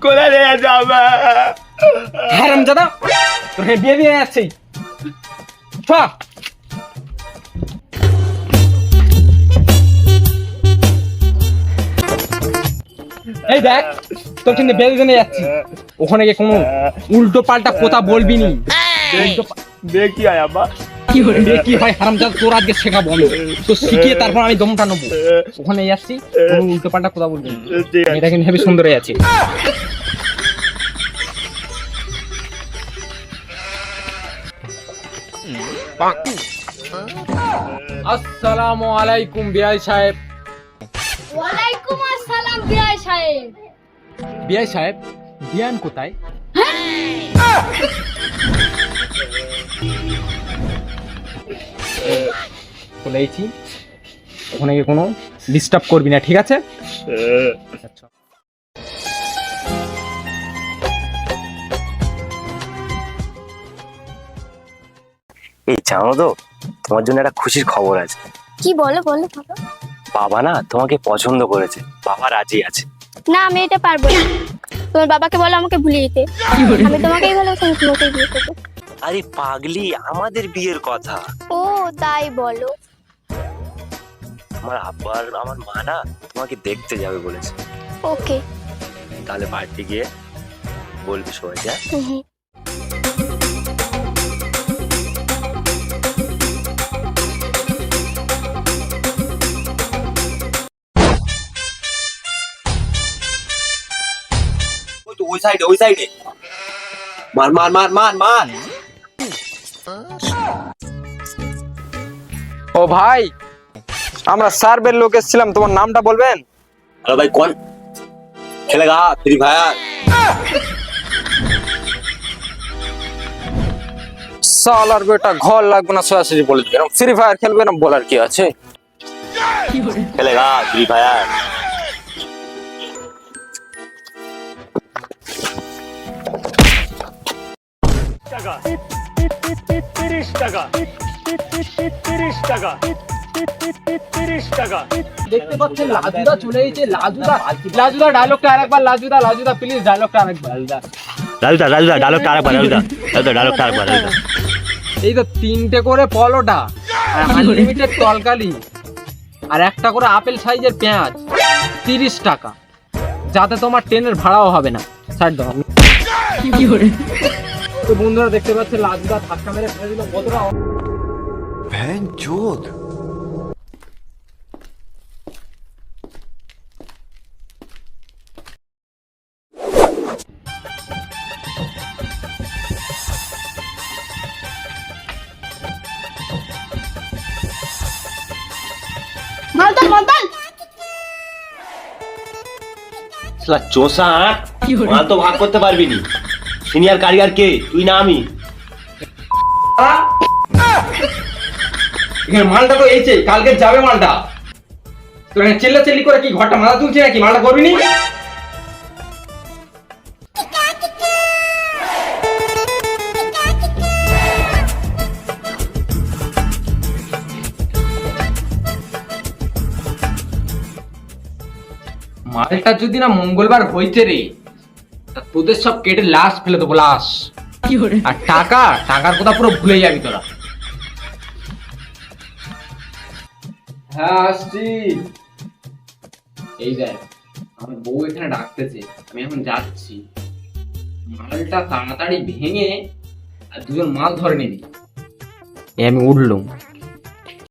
কোথায় নিয়ে যাবে। হারাম দাদা তোর হ্যাঁ বিয়ে দিয়ে যাচ্ছি এই দেখ তোর কিন্তু বিয়ে দিতে যাচ্ছি। ওখানে গিয়ে কোনো উল্টো পাল্টা কথা বলবি নি। উল্টো পা- বিয়ে কি হয় কি হয়? হারাম দাদা তোর আজকে শেখাবো আমি তো শিখিয়ে তারপর আমি দমটা নেব। ওখানে যাচ্ছি কোনো উল্টো পাল্টা কথা বলবি এটা কিন্তু হেবি সুন্দর হয়ে আছে। আসসালামু আলাইকুম বিআই সাহেব। ওয়ালাইকুম আসসালাম বিআই সাহেব। বিআই সাহেব বিয়ান কোথায়? বলেছি ওখানে গিয়ে কোনো ডিস্টার্ব করবি না ঠিক আছে? আচ্ছা এই জানো তো তোমার জন্য একটা খুশির খবর আছে। কি বলো বলো বলো। বাবা না তোমাকে পছন্দ করেছে বাবা রাজি আছে। না আমি এটা পারব না। তোমার বাবাকে বলো আমাকে ভুলিয়ে দিতে। আমি তোমাকেই আমি তোমাকেই বিয়ে করব আরে পাগলি আমাদের বিয়ের কথা। ও তাই বলো। আমার আব্বা আর আমার মা না তোমাকে দেখতে যাবে বলেছে। ওকে। তাহলে বাড়িতে গিয়ে বলবি সবাইকে হ্যাঁ? ওই তো ওই সাইডে ওই সাইডে। মার মার মার মার মার ও ভাই আমরা সার্ভের লোক এসেছিলাম তোমার নামটা বলবেন? আরে ভাই কোন? খেলেগা ফ্রি ফায়ার। সালার বেটা ঘর লাগবে না সোজাসুজি বলে দিবে ফ্রি ফায়ার খেলবে না বলার কি আছে? খেলেগা ফ্রি ফায়ার। দেখতে পাচ্ছেন লাজুদা চলে এসেছে লাজুদা লাজুদা ডায়লগটা আরেকবার লাজুদা লাজুদা প্লিজ ডায়লগটা আরেকবার। রাজুদা রাজুদা ডায়লগটা আরেকবার রাজুদা রাজুদা ডায়লগটা আরেকবার রাজুদা এই তো তিনটে করে পলোটা আনলিমিটেড তলকালি আর একটা করে আপেল সাইজের পেঁয়াজ তিরিশ টাকা। যাতে তোমার ট্রেনের ভাড়াও হবে না। দাও। তো বন্ধুরা দেখতে পাচ্ছে লাজুদা ধাক্কা মেরে ফেলে দিল কতটা মালতাল মালতাল শালা চোষা আট মাল তো ভাগ করতে পারবি নি। সিনিয়র কারিগর কে? তুই না আমি। এখানে মালটা তো এইছে কালকে যাবে মালটা। তো এখানে চেল্লা চেল্লি করে কি ঘরটা মাথা তুলছে নাকি? মালটা করবি নি? মালটা যদি না মঙ্গলবার হইছে রে তোদের সব কেটে লাশ ফেলে দেবো লাশ। আর টাকা টাকার কথা পুরো ভুলে যাবি তোরা। হ্যাঁ আসছি। এই দেখ, আমার বউ এখানে ডাকতেছে, আমি এখন যাচ্ছি। মালটা তাড়াতাড়ি ভেঙে আর দুজন মাল ধরে নিবি আমি উঠলুম।